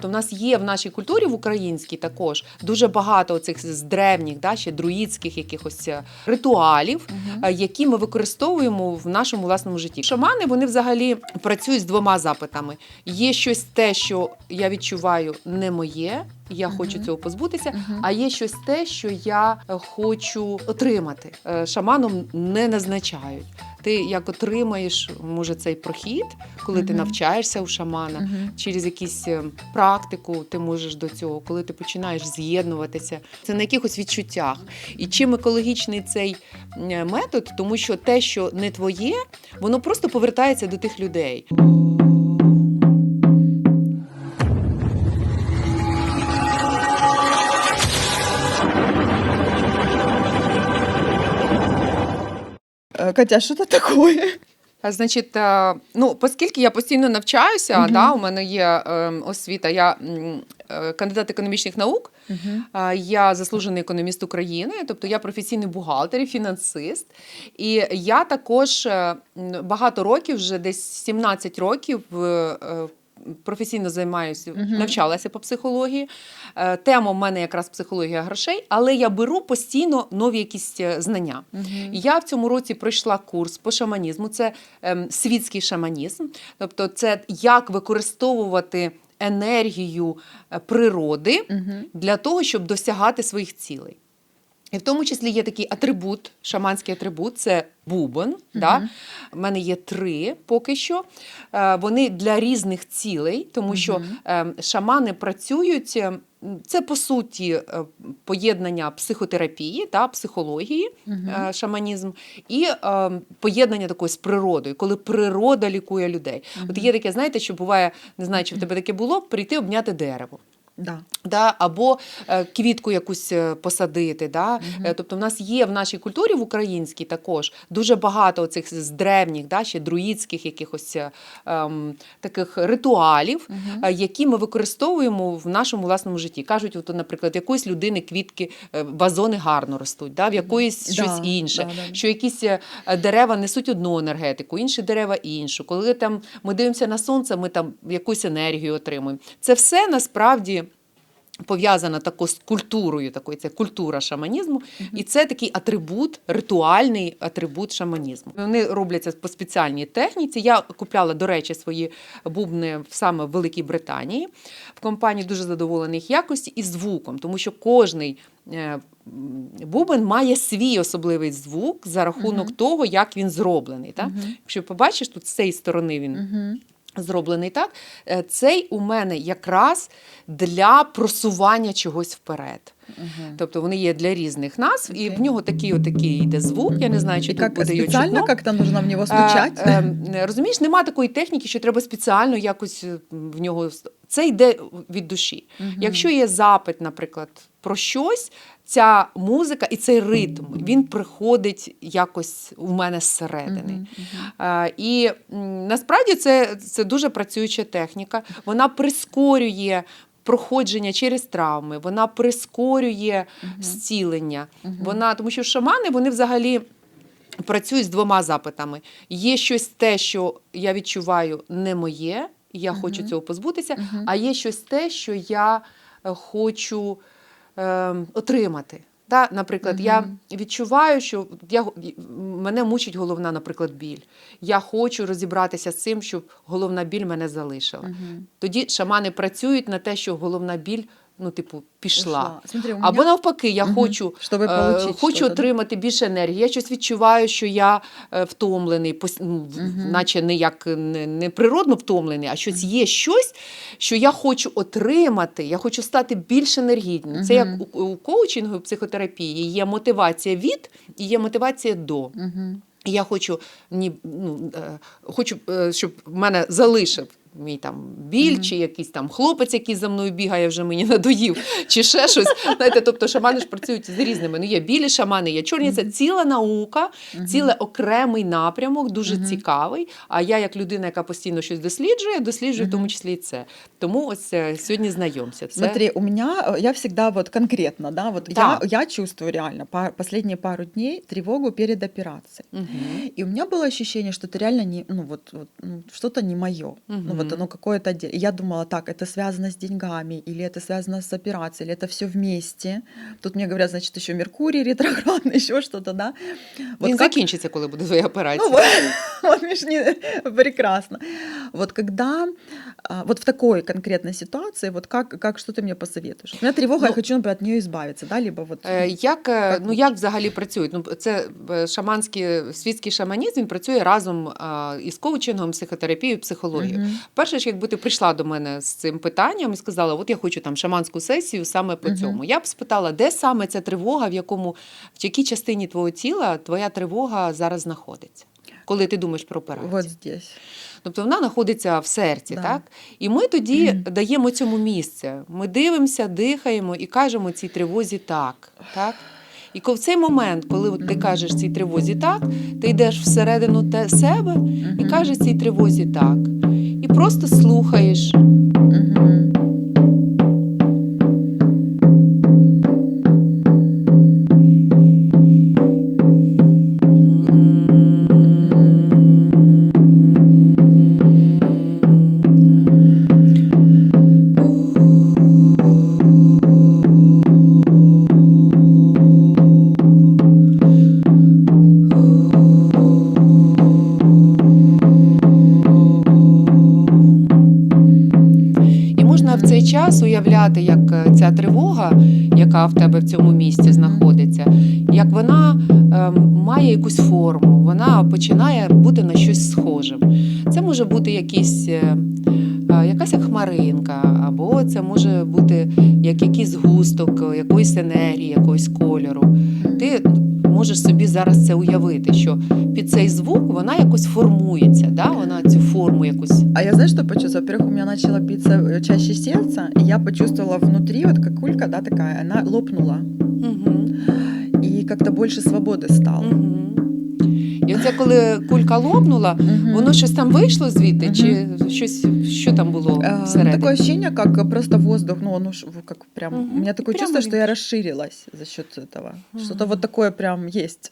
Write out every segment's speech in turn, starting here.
То в нас є в нашій культурі в українській також дуже багато цих з древніх, да, ще друїдських якихось е, ритуалів, угу. які ми використовуємо в нашому власному житті. Шамани вони взагалі працюють з двома запитами: є щось те, що я відчуваю, не моє. Я хочу цього позбутися, а є щось те, що я е, хочу отримати. Е, Шаманом не назначають. Ти як отримаєш, може, цей прохід, коли ти навчаєшся у шамана, через якусь е, практику ти можеш до цього, коли ти починаєш з'єднуватися. Це на якихось відчуттях. І чим екологічний цей метод, тому що те, що не твоє, воно просто повертається до тих людей. Катя, що це таке? Значить, е, ну, оскільки я постійно навчаюся, Мгм. да, у мене є е, освіта, я е, кандидат економічних наук, е, я заслужений економіст України, тобто я професійний бухгалтер і фінансист. І я також е, багато років, вже десь 17 років. е, Професійно займаюся, Мгм. навчалася по психології. Е, Тема в мене якраз психологія грошей, але я беру постійно нові якісь е, знання. І Я в цьому році пройшла курс по шаманізму. Це ем, світський шаманізм, тобто це як використовувати енергію е, природи Мгм. для того, щоб досягати своїх цілей. І в тому числі є такий атрибут, шаманський атрибут це бубон. Да? У мене є три поки що. Е, Вони для різних цілей, тому що Мгм. е, шамани працюють. е, Це по суті е, поєднання психотерапії та психології, Мгм. е, шаманізм, і е, поєднання такої з природою, коли природа лікує людей. От є таке, знаєте, що буває, не знаю, чи в тебе таке було, прийти обняти дерево. Да. Да, або е, квітку якусь е, посадити. Да? Е, Тобто, в нас є в нашій культурі в українській також дуже багато цих з древніх, да, ще друїдських якихось ем, таких ритуалів, е, які ми використовуємо в нашому власному житті. Кажуть, от, наприклад, в якоїсь людини квітки, вазони гарно ростуть, да? в якоїсь Да, щось інше, да, да. що якісь дерева несуть одну енергетику, інші дерева іншу. Коли там ми дивимося на сонце, ми там якусь енергію отримуємо. Це все насправді. Пов'язана тако з культурою, такою це культура шаманізму, і це такий атрибут, ритуальний атрибут шаманізму. Вони робляться по спеціальній техніці. Я купляла, до речі, свої бубни в- саме в Великій Британії. В компанії дуже задоволена їх якості і звуком, тому що кожний е, бубен має свій особливий звук за рахунок Мгм. того, як він зроблений. Так? Мгм. Якщо побачиш, тут з цієї сторони він Мгм. Зроблений так. Е, Цей у мене якраз для просування чогось вперед. Мгм. Тобто вони є для різних назв, і в нього такий отакий йде звук. Я не знаю, чи тут буде специально чутно. как-то нужно в него стучать? Е, розумієш, нема такої техніки, що треба спеціально якось е, в нього. Це йде від душі. Мгм. Якщо є запит, наприклад, про щось, ця музика і цей ритм він приходить якось у мене зсередини. Е, І насправді це, це дуже працююча техніка. Вона прискорює проходження через травми, вона прискорює Мгм. зцілення. Мгм. Вона, тому що шамани вони взагалі працюють з двома запитами: є щось те, що я відчуваю, не моє, я хочу цього позбутися, Мгм. а є щось те, що я е, хочу е, отримати. Та, Наприклад, я відчуваю, що я, мене мучить головна, наприклад, біль. Я хочу розібратися з цим, щоб головна біль мене залишила. Мгм. Тоді шамани працюють на те, що головна біль, ну, типу, пішла. Смотри, у Або навпаки, я Мгм. хочу, е, хочу отримати більше енергії. Я щось відчуваю, що я е, втомлений, пос- Мгм. наче не як не, не природно втомлений, а щось є щось, що я хочу отримати. Я хочу стати більш енергійним. Це як у, у коучингу, психотерапії є мотивація від і є мотивація до. І Я хочу, ні, ну, е, хочу, щоб мене залишив мій там біль, Мгм. чи якийсь там хлопець, який за мною бігає, вже мені надоїв, чи ще щось. Знаєте, тобто шамани ж працюють з різними. Ну, є білі шамани, є чорні. Це ціла наука, Мгм. ціле окремий напрямок, дуже Мгм. цікавий. А я, як людина, яка постійно щось досліджує, досліджую в тому числі і це. Тому ось е, сьогодні знайомся. Це Смотри, у меня, э, я всегда вот конкретно, да, вот Да. Я, я чувствую реально па- последние пару дней тревогу перед операцией. Мгм. И у меня было ощущение, что это реально не, ну вот, вот, ну, что-то не мое. Ну Мгм. вот Мгм. оно какое-то отде- И Я думала, так, это связано с деньгами, или это связано с операцией, или это все вместе. Тут мне говорят, значит, еще Меркурий ретроградный, еще что-то, да. Вот Він как- закінчиться, коли буде твоя операція. Ну, вот, вот видишь, не- прекрасно. Вот когда, а, вот в такой конкретной ситуации, вот как, как что ты мне посоветуешь? У меня тревога, я Ну, хочу, например, от нее избавиться, да, либо вот... Е, Як, е, Як ну, ви? як взагалі працюють? Ну, це е, шаманський світський шаманізм він працює разом е, із коучингом, психотерапією, психологією. Мгм. Перше ж, якби ти прийшла до мене з цим питанням і сказала, от я хочу там шаманську сесію саме по цьому. Я б спитала, де саме ця тривога, в якому, в якій частині твого тіла твоя тривога зараз знаходиться, коли ти думаєш про операцію. Вот здесь. Тобто вона знаходиться в серці, Да. так? І ми тоді Мгм. даємо цьому місце. Ми дивимося, дихаємо і кажемо цій тривозі так. так? І в цей момент, коли ти кажеш цій тривозі так, ти йдеш всередину себе і кажеш цій тривозі так. Просто слухаєш. Мгм. Має якусь форму, вона починає бути на щось схожим. Це може бути якісь, е, е, якась як хмаринка, або це може бути як якийсь згусток е, якоїсь енергії, якогось кольору. Ти можеш собі зараз це уявити, що під цей звук вона якось формується, да? вона цю форму якусь. А я знаешь, что почувствовала? Во-первых, у меня начало биться э, чаще сердце, и я почувствовала внутри вот как кулька, да, такая, она лопнула, Угу. И как-то больше свободы стало. Угу. І оце коли кулька лопнула, угу. воно щось там вийшло звідти, угу. чи щось, що там було Э, ну, всередині? такое ощущение, как просто воздух, ну, он уж как прям... Мгм. У меня такое Прямо чувство, что я расширилась за счет этого. Что-то вот такое прям есть.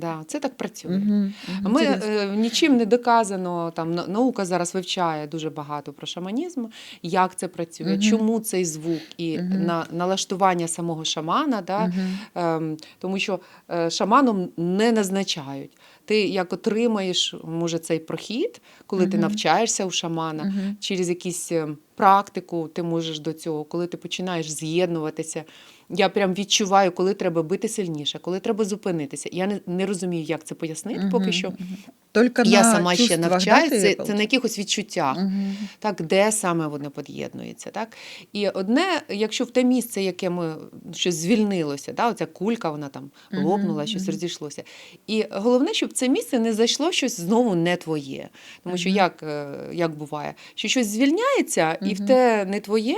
Да, це так працює. Мгм. Ми Интересно. е, нічим не доказано. Там наука зараз вивчає дуже багато про шаманізм, як це працює, Мгм. чому цей звук і Мгм. на налаштування самого шамана, да, Мгм. ем, тому що е, шаманом не назначають. Ти як отримаєш, може, цей прохід, коли ти навчаєшся у шамана, Мгм. Через якісь е, практику ти можеш до цього, коли ти починаєш з'єднуватися. Я прям відчуваю, коли треба бити сильніше, коли треба зупинитися. Я не, не розумію, як це пояснити поки що. Только Я на сама ще навчаюся, це, це на якихось відчуттях, Мгм. так, де саме вони під'єднуються. Так? І одне, якщо в те місце, яке ми щось звільнилося, да, оця кулька, вона там лопнула, щось мгм. розійшлося. І головне, щоб в це місце не зайшло щось знову не твоє. Тому що як, е, як буває, що щось звільняється, і в те не твоє.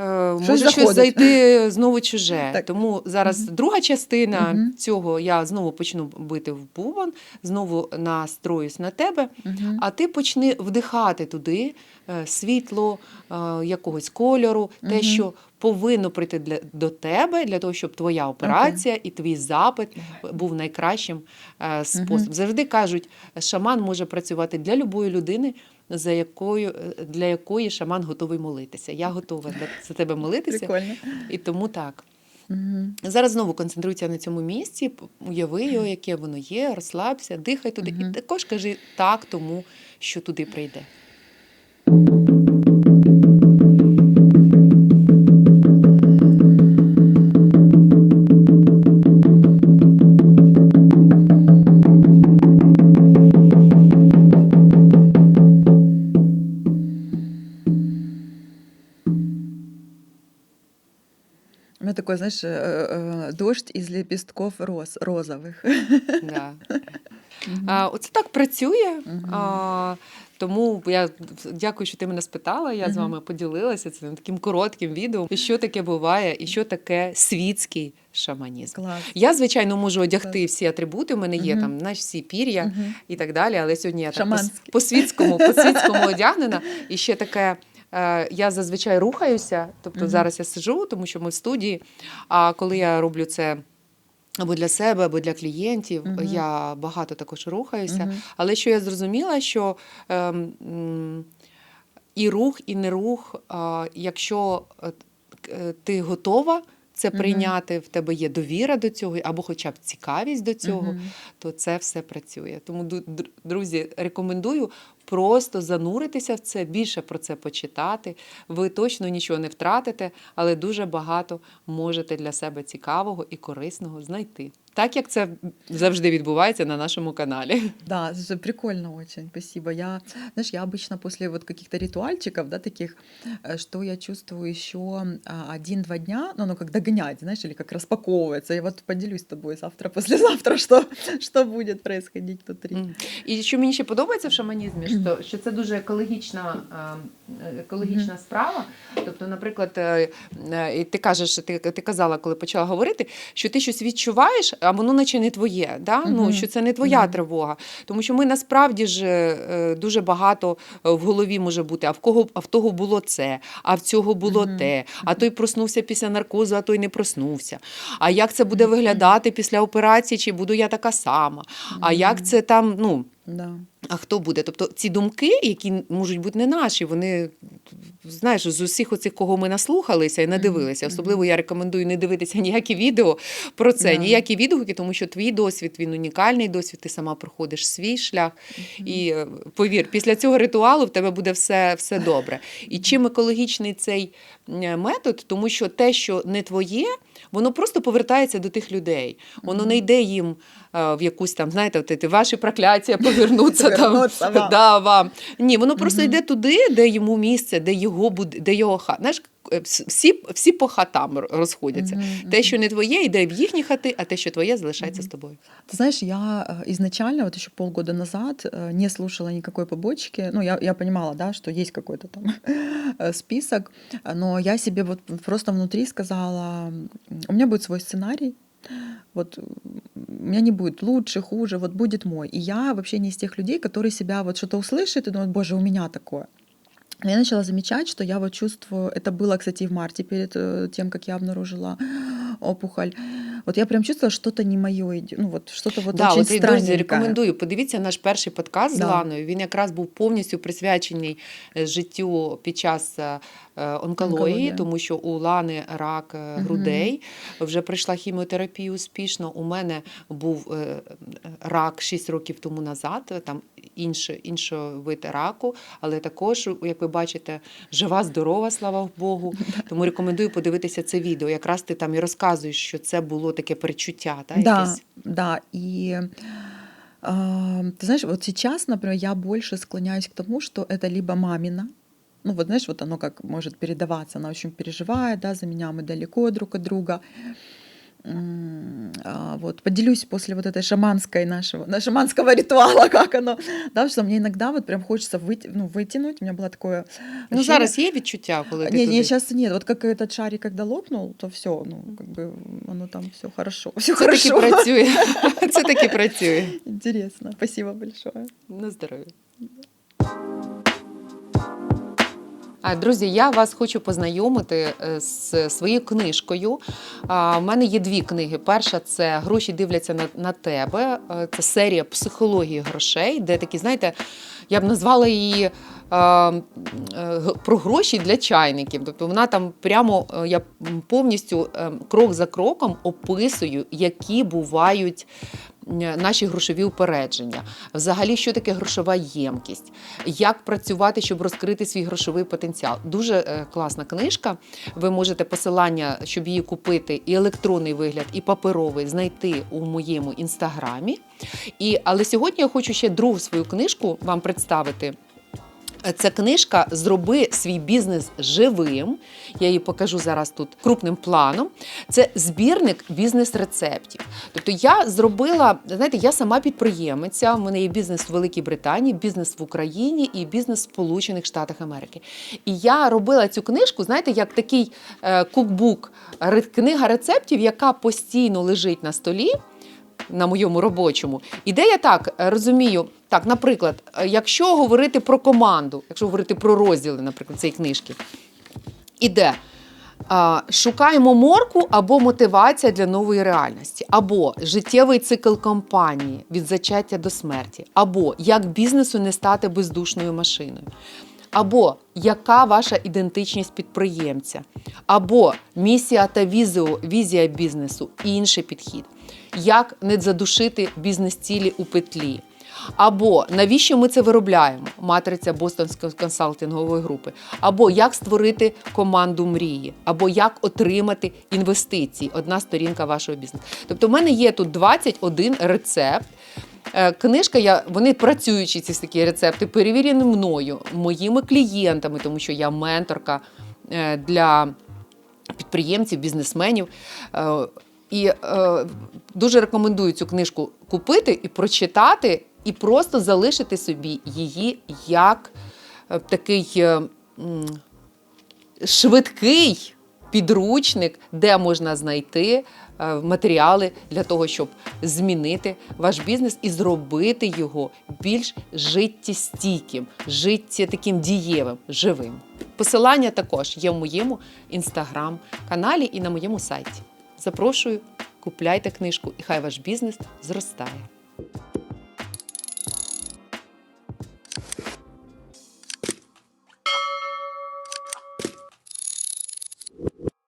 е, Щось Може щось зайти знову чуже. Так. Тому зараз Мгм. друга частина Мгм. цього я знову почну бити в бубон, знову настроюсь на тебе. Мгм. А ти почни вдихати туди е, світло е, якогось кольору, те, що повинно прийти для, до тебе, для того, щоб твоя операція і твій запит був найкращим е, способом. Завжди кажуть, шаман може працювати для любої людини, за якою, е, для якої шаман готовий молитися. Я готова за тебе молитися, Прикольно. і тому так. Мгм. Зараз знову концентруйся на цьому місці, уяви його, яке воно є, розслабся, дихай туди. Мгм. І також кажи так тому, що туди прийде. У меня такой, знаешь, э, э, дождь из лепестков роз, розовых. Да. А, оце так працює. Мгм. А, тому я дякую, що ти мене спитала. Я з Мгм. вами поділилася цим таким коротким відео, що таке буває, і що таке світський шаманізм. Класс. Я, звичайно, можу одягти всі атрибути. У мене є Мгм. там знаєш, всі пір'я Мгм. і так далі. Але сьогодні я так по, Шаманські. по світському, по світському одягнена. І ще таке. е, Я зазвичай рухаюся, тобто Мгм. зараз я сижу, тому що ми в студії. А коли я роблю це або для себе, або для клієнтів, Мгм. я багато також рухаюся. Мгм. Але що я зрозуміла, що ем, і рух, і не рух. е, якщо ти готова це прийняти, в тебе є довіра до цього, або хоча б цікавість до цього, то це все працює. Тому, друзі, рекомендую просто зануритися в це, більше про це почитати. Ви точно нічого не втратите, але дуже багато можете для себе цікавого і корисного знайти. Так як це завжди відбувається на нашому каналі. Да, слушай, прикольно очень, спасибо. Я, знаешь, я обычно после вот каких-то ритуальчиков, да, таких, э, что я чувствую еще а, один-два дня, ну, ну, как догонять, знаешь, или как распаковывается. Я вот поделюсь с тобой завтра, послезавтра, что, что будет происходить внутри. Мгм. І що мені ще подобається в шаманізмі, що, що це дуже екологічна, е, екологічна справа. Тобто, наприклад, е, е, і ти кажеш, ти, ти казала, коли почала говорити, що ти щось відчуваєш, а воно наче не твоє. Да? Ну, що це не твоя Мгм. тривога. Тому що ми насправді ж е, дуже багато е, в голові може бути, а в кого а в того було це, а в цього було Мгм. те, а той проснувся після наркозу, а той не проснувся. А як це буде виглядати після операції, чи буду я така сама? А як це там, ну. Да. А хто буде? Тобто ці думки, які можуть бути не наші, вони знаєш, з усіх оцих, кого ми наслухалися і надивилися. Особливо я рекомендую не дивитися ніякі відео про це, ніякі відгуки, тому що твій досвід він унікальний досвід, ти сама проходиш свій шлях. І е, повір, після цього ритуалу в тебе буде все, все добре. І чим екологічний цей е, метод, тому що те, що не твоє, воно просто повертається до тих людей. Воно не йде їм в якусь там, знаєте, от, ці ваші прокляття повернуться там. Повернуться вам. Да, вам. Ні, воно просто Мгм. йде туди, де йому місце, де його буде, де його хат. Знаєш, е, вс- всі, всі по хатам р- розходяться. Мгм, Те, мгм. що не твоє, йде в їхні хати, а те, що твоє, залишається з тобою. Ты знаешь, я э, изначально, вот еще полгода назад, э, не слушала никакой побочки. Ну, я, я понимала, да, что есть какой-то там э, список, но я себе вот просто внутри сказала, м, у меня будет свой сценарий, вот м, у меня не будет лучше, хуже, вот будет мой. И я вообще не из тех людей, которые себя вот что-то услышат и думают, боже, у меня такое. Но я начала замечать, что я вот чувствую, это было, кстати, и в марте перед э, тем, как я обнаружила опухоль. Вот я прям чувствовала, что-то не мое, ну вот что-то вот да, очень от друзі, рекомендую. Подивіться наш перший подкаст з Ланою. Він якраз був повністю присвячений е, життю під час е, е, онкології, Онкологія. тому що у Лани рак грудей. Вже пройшла хіміотерапію успішно. У мене був рак 6 років тому назад. Там інший вид раку, але також, як ви бачите, жива, здорова, слава Богу. Тому рекомендую подивитися це відео. Якраз ти там і розказуєш, що це було таке перечуття. Та, Да, якесь. да. И а, ты знаешь, вот сейчас, например, я больше склоняюсь к тому, что это либо мамина, ну вот знаешь, вот оно как может передаваться, она очень переживает, да, за меня мы далеко друг от друга. М, а, Вот поделюсь после вот этой шаманской нашего, на шаманского ритуала, как оно, да, что мне иногда вот прям хочется выйти, ну, вытянуть, у меня было такое Ну, ощущение- зараз є відчуття, коли ти не, туди? не, сейчас нет. Вот как этот шарик, когда лопнул, то все, ну, как бы оно там все хорошо. Все Це таки хорошо. працює. Це таки працює. Интересно. Спасибо большое. На здоров'я. Друзі, я вас хочу познайомити е, з своєю книжкою. У мене є дві книги. Перша це Гроші дивляться на, тебе. Е, Це серія психології грошей, де такі, знаєте, я б назвала її. е, Про гроші для чайників. Тобто вона там прямо я повністю е, крок за кроком описую, які бувають наші грошові упередження. Взагалі, що таке грошова ємкість, як працювати, щоб розкрити свій грошовий потенціал. Дуже е, класна книжка. Ви можете посилання, щоб її купити, і електронний вигляд, і паперовий знайти у моєму інстаграмі. І, але сьогодні я хочу ще другу свою книжку вам представити. Це книжка Зроби свій бізнес живим. Я її покажу зараз тут крупним планом. Це збірник бізнес-рецептів. Тобто я зробила, знаєте, я сама підприємиця. У мене є бізнес в Великій Британії, бізнес в Україні і бізнес в Сполучених Штатах Америки. І я робила цю книжку, знаєте, як такий е, кукбук, книга рецептів, яка постійно лежить на столі на моєму робочому. Ідея так е, розумію. Так, наприклад, е, якщо говорити про команду, якщо говорити про розділи, наприклад, цієї книжки, іде. Шукаємо морку або мотивація для нової реальності, або життєвий цикл компанії від зачаття до смерті, або як бізнесу не стати бездушною машиною. або яка ваша ідентичність підприємця, або місія та візіо, візія бізнесу, інший підхід, як не задушити бізнес-цілі у петлі. Або навіщо ми це виробляємо? Матриця Бостонської консалтингової групи, або як створити команду мрії, або як отримати інвестиції. Одна сторінка вашого бізнесу. Тобто, в мене є тут 21 рецепт. Е, Книжка, я вони працюючі ці такі рецепти, перевірені мною, моїми клієнтами, тому що я менторка е, для підприємців, бізнесменів. І е, дуже рекомендую цю книжку купити і прочитати, і просто залишити собі її як е, такий е, швидкий підручник, де можна знайти е, матеріали для того, щоб змінити ваш бізнес і зробити його більш життєстійким, життя таким дієвим, живим. Посилання також є в моєму інстаграм-каналі і на моєму сайті. Запрошую, купляйте книжку, і хай ваш бізнес зростає.